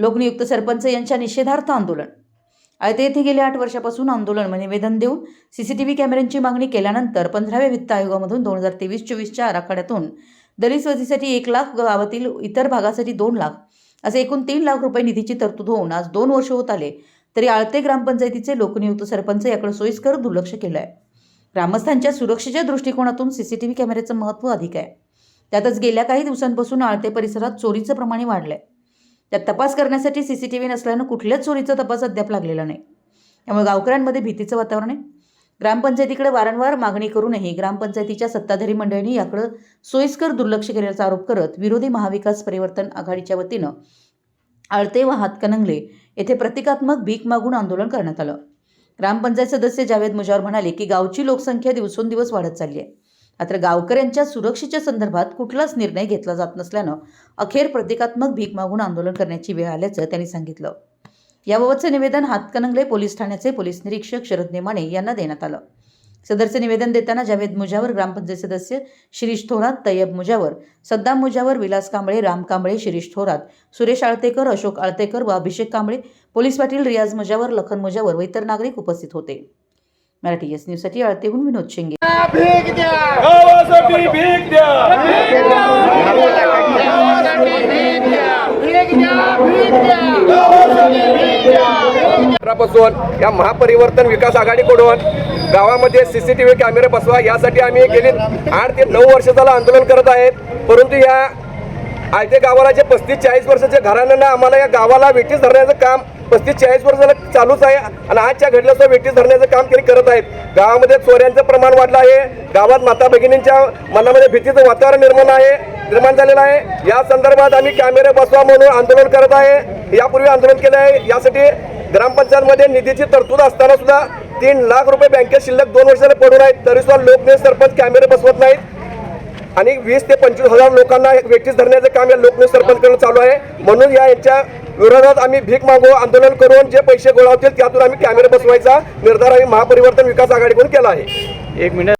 लोकनियुक्त सरपंच यांच्या निषेधार्थ आंदोलन. आयते येथे गेल्या आठ वर्षापासून आंदोलन म्हणजे निवेदन देऊन सीसीटीव्ही कॅमेऱ्यांची मागणी केल्यानंतर पंधराव्या वित्त आयोगामधून दोन हजार तेवीस चोवीसच्या आराखड्यातून दलित वस्तीसाठी एक लाख गावातील इतर भागासाठी दोन लाख असे एकूण तीन लाख रुपये निधीची तरतूद होऊन आज दोन वर्ष होत आले तरी आळते ग्रामपंचायतीचे लोकनियुक्त सरपंच याकडे सोयीस्कर दुर्लक्ष केलं आहे ग्रामस्थांच्या सुरक्षेच्या दृष्टिकोनातून सीसीटीव्ही कॅमेऱ्याचं महत्त्व अधिक आहे. त्यातच गेल्या काही दिवसांपासून आळते परिसरात चोरीचं प्रमाण वाढलं आहे त्यात तपास करण्यासाठी सी सी टी व्ही नसल्यानं कुठल्याच चोरीचा तपास अद्याप लागलेला नाही. त्यामुळे गावकऱ्यांमध्ये भीतीचं वातावरण आहे. ग्रामपंचायतीकडे वारंवार मागणी करूनही ग्रामपंचायतीच्या सत्ताधारी मंडळींनी याकडे सोयीस्कर दुर्लक्ष केल्याचा आरोप करत विरोधी महाविकास परिवर्तन आघाडीच्या वतीनं आळते व हातकणंगले येथे प्रतिकात्मक भीक मागून आंदोलन करण्यात आलं. ग्रामपंचायत सदस्य जावेद मुजावर म्हणाले की गावची लोकसंख्या दिवसेंदिवस वाढत चालली आहे. मात्र गावकऱ्यांच्या सुरक्षेच्या संदर्भात कुठलाच निर्णय घेतला जात नसल्यानं अखेर प्रतिकात्मक भीक मागून आंदोलन करण्याची वेळ आल्याचं त्यांनी सांगितलं. याबाबतचं निवेदन हातकणंगले पोलीस ठाण्याचे पोलीस निरीक्षक शरद नेमाणे यांना देण्यात आलं. सदरचे निवेदन देताना जावेद मुजावर ग्रामपंचायत सदस्य शिरीष थोरात तय्यब मुजावर सद्दाम मुजावर विलास कांबळे राम कांबळे शिरीष थोरात सुरेश आळतेकर अशोक आळतेकर व अभिषेक कांबळे पोलीस पाटील रियाज मुजावर लखन मुजावर व इतर नागरिक उपस्थित होते. मराठी एस न्यूजसाठी आळतेहून विनोद शिंगे. द्या. गावासाठी भीक द्या. भीक द्या. भीक द्या या महापरिवर्तन विकास आघाडीकडून गावामध्ये सीसीटीव्ही कॅमेरे बसवा यासाठी आम्ही गेली आठ ते नऊ वर्ष झालं आंदोलन करत आहेत. परंतु या आयते गावाला जे पस्तीस चाळीस वर्षाचे घराण्यांना आम्हाला या गावाला वेटीस धरण्याचं काम पस्तीस चाळीस वर्ष झालं चालूच आहे आणि आजच्या घडलं वेटीस धरण्याचं काम त्यांनी करत आहेत. गावामध्ये चोऱ्यांचं प्रमाण वाढलं आहे. गावात माता भगिनींच्या मनामध्ये भीतीचं वातावरण निर्माण आहे निर्माण झालेलं आहे. या संदर्भात आम्ही कॅमेरे बसवा म्हणून आंदोलन करत आहे. यापूर्वी आंदोलन केलं आहे. यासाठी ग्रामपंचायतमध्ये निधीची तरतूद असताना सुद्धा तीन लाख रुपये बँकेत शिल्लक दोन वर्षाला पडून आहेत. तरी सुद्धा लोकने सरपंच कॅमेरे बसवत नाहीत. आणि वीस ते पंचवीस हजार लोकांना वेटीस धरण्याचं काम या लोकने सरपंचकडून चालू आहे. म्हणून या यांच्या विरोधात आम्ही भीक मागू आंदोलन करून जे पैसे गोळा होतील त्यातून आम्ही कॅमेरे बसवायचा. निर्धार आम्ही महापरिवर्तन विकास आघाडीकडून केला आहे. एक मिनिट.